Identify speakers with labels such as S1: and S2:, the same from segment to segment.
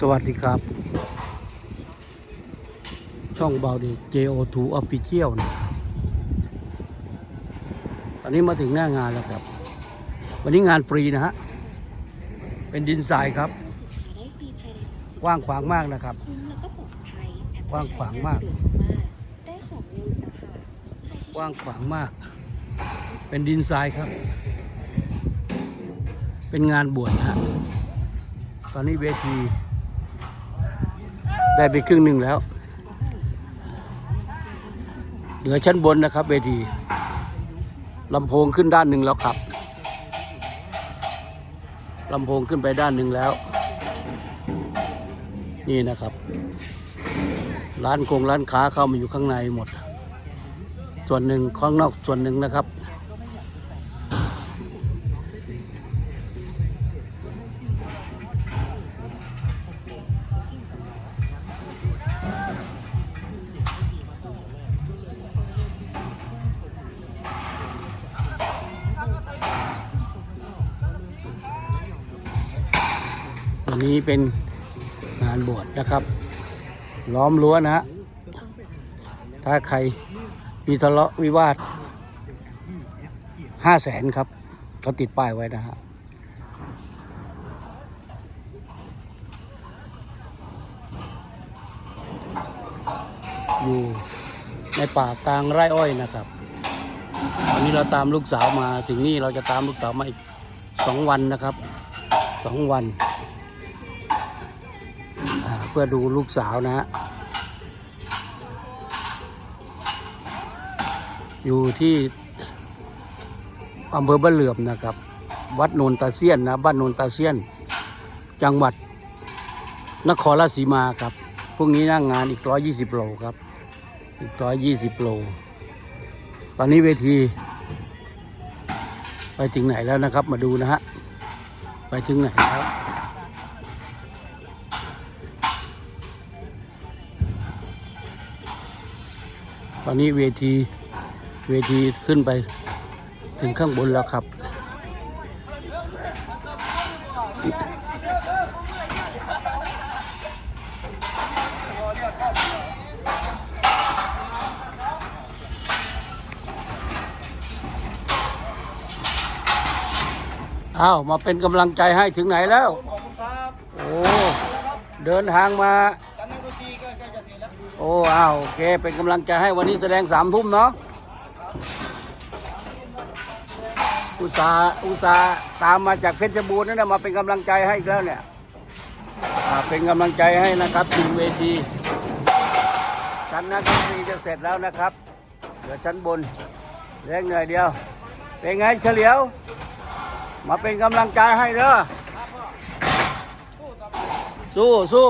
S1: สวัสดีครับ ช่องเบาดี JO2 Official นะครับตอนนี้มาถึงหน้างานแล้วครับ วันนี้งานฟรีนะฮะ เป็นดินทรายครับกว้างขวางมากนะครับ
S2: ก
S1: ว้างขวางมาก
S2: ก
S1: ว้างขวางมาก เป็นดินทรายครับ เป็นงานบวชนะฮะตอนนี้เวที ได้ไปครึ่งหนึ่งแล้ว เหลือชั้นบนนะครับเวทีลำโพงขึ้นด้านหนึ่งแล้วครับลำโพงขึ้นไปด้านหนึ่งแล้ว นี่นะครับ ร้านคงร้านค้าเข้ามาอยู่ข้างในหมด ส่วนหนึ่งข้างนอกส่วนหนึ่งนะครับ วันนี้เป็นงานบวชนะครับ ล้อมรั้วนะฮะถ้าใครมีทะเลาะวิวาทห้าแสนครับเขาติดป้ายไว้นะฮะอยู่ในป่ากลางไร่อ้อยนะครับวันนี้เราตามลูกสาวมาถึงนี่เราจะตามลูกสาวมาอีกสองวันนะครับสองวัน พื่อดูลูกสาวนะฮะอยู่ที่อำเภอบ้านเหลื่อมนะครับ วัดโนนตาเซียนนะบ้านโนนตาเซียน จังหวัดนครราชสีมาครับพรุ่งนี้นั่งงานอีก120โลครับ อีก120โล ตอนนี้เวที ไปถึงไหนแล้วนะครับ มาดูนะฮะ ไปถึงไหนแล้ว ตอนนี้เวทีเวทีขึ้นไปถึงข้างบนแล้วครับ อ้าว มาเป็นกำลังใจให้ถึงไหนแล้ว
S3: ขอบคุณครับ
S1: โอ้ เดินทางมา โอ้อ้าวโอเค เป็นกำลังใจให้วันนี้แสดงสามทุ่มเนาะอุตสาอุตสาตามมาจากเพชรบูรณ์นั่นนะมาเป็นกำลังใจให้อีกแล้วเนี่ยอ่าเป็นกำลังใจให้นะครับถึงเวทีชั้นนักดนตรีจะเสร็จแล้วนะครับ เหลือชั้นบนเล็กหน่อยเดียว เป็นไงเฉลียว มาเป็นกำลังใจให้เด้อสู้สู้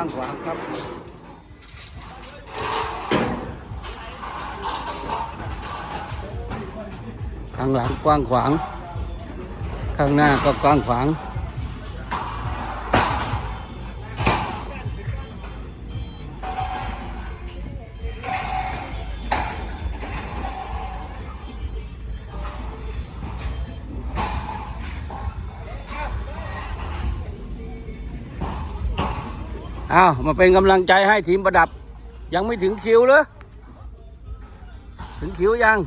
S1: ว้างขวางครับข้างหลังกว้างขวาง ข้างหน้าก็กว้างขวาง อ้าวมาเป็นกำลังใจให้ทีมประดับ ยังไม่ถึงคิวเลยถึงคิวยัง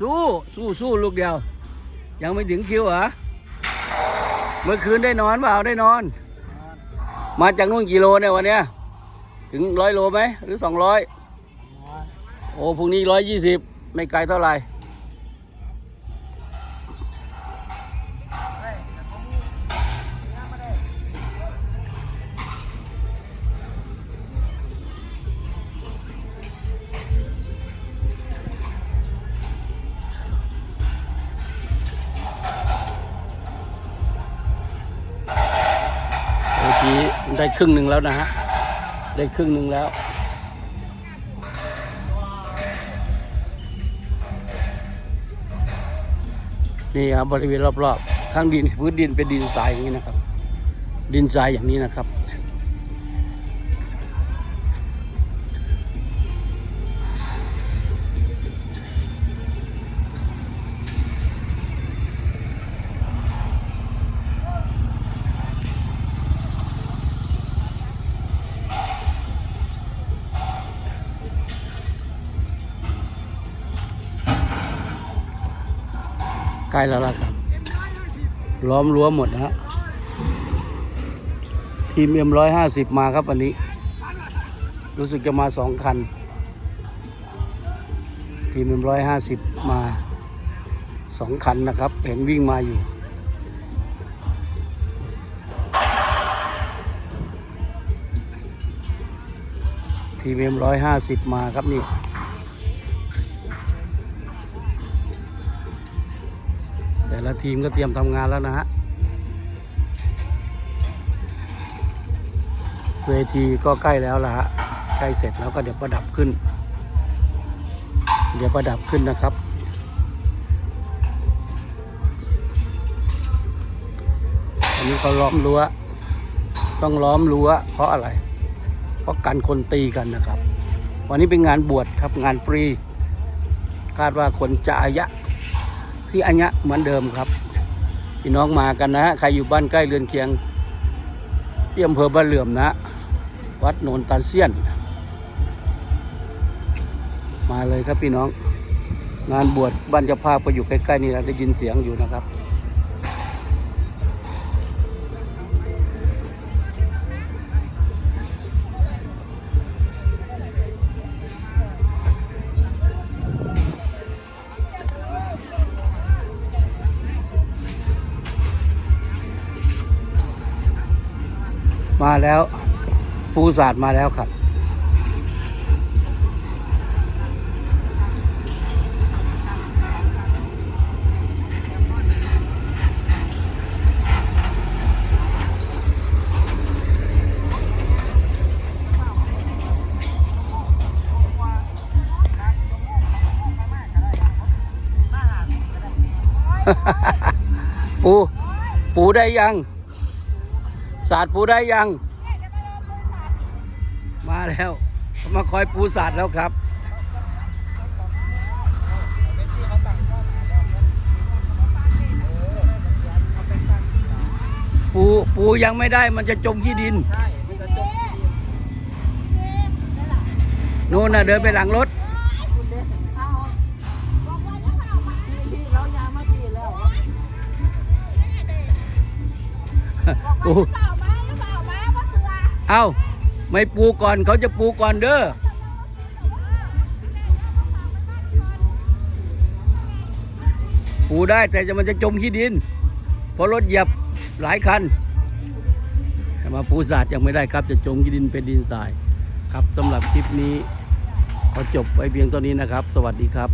S1: สู้สู้สู้ลูกเดียว ยังไม่ถึงคิวเหรอเมื่อคืนได้นอนเปล่าได้นอน มาจากนู่นกี่โลเนี่ยวันเนี้ยถึงร้อยโลไหมหรือสองร้อยโอ้พรุ่งนี้ร้อยยี่สิบไม่ไกลเท่าไหร่ ได้ครึ่งหนึ่งแล้วนะฮะ ได้ครึ่งหนึ่งแล้ว นี่ครับบริเวณรอบๆข้างดินพื้นดินเป็นดินทรายอย่างนี้นะครับ ดินทรายอย่างนี้นะครับ ใกล้แล้วล่ะครับ ล้อมรั้วหมดนะฮะทีมเอ็มร้อยห้าสิบมาครับวันนี้ รู้สึกจะมาสองคัน ทีมเอ็มร้อยห้าสิบมาสองคันนะครับ เห็นวิ่งมาอยู่ทีมเอ็มร้อยห้าสิบมาครับนี่ ละทีมก็เตรียมทำงานแล้วนะฮะเวทีก็ใกล้แล้วละฮะใกล้เสร็จแล้วก็เดี๋ยวประดับขึ้น เดี๋ยวประดับขึ้นนะครับ อันนี้เขาล้อมรั้ว ต้องล้อมรั้วเพราะอะไร เพราะกันคนตีกันนะครับ วันนี้เป็นงานบวชครับงานฟรี คาดว่าคนจะอายะ ที่อัญญะเหมือนเดิมครับพี่น้องมากันนะใครอยู่บ้านใกล้เรือนเคียงที่อำเภอบ้านเหลื่อมนะ วัดโนนตันเซียน มาเลยครับพี่น้อง งานบวชบ้านเจ้าภาพก็อยู่ใกล้ๆนี่นะได้ยินเสียงอยู่นะครับ มาแล้วปูศาสตร์มาแล้วครับ ปู ปูได้ยัง ศาสตร์ปูได้ยัง มาแล้วเขามาคอยปูศาสตร์แล้วครับ ปูปูยังไม่ได้มันจะจมขี้ดิน
S3: ใช่มันจะจบ
S1: นู่นน่ะเดินไปหลังรถปู
S2: เเอา
S1: ไม่ปูก่อนเขาจะปูก่อนเด้อปูได้แต่จะมันจะจมขี้ดิน เพราะรถเหยียบหลายคันแต่มาปูศาสตร์ยังไม่ได้ครับ จะจมขี้ดินเป็นดินทราย ครับสำหรับคลิปนี้ขอจบไปเพียงเท่านี้นะครับ สวัสดีครับ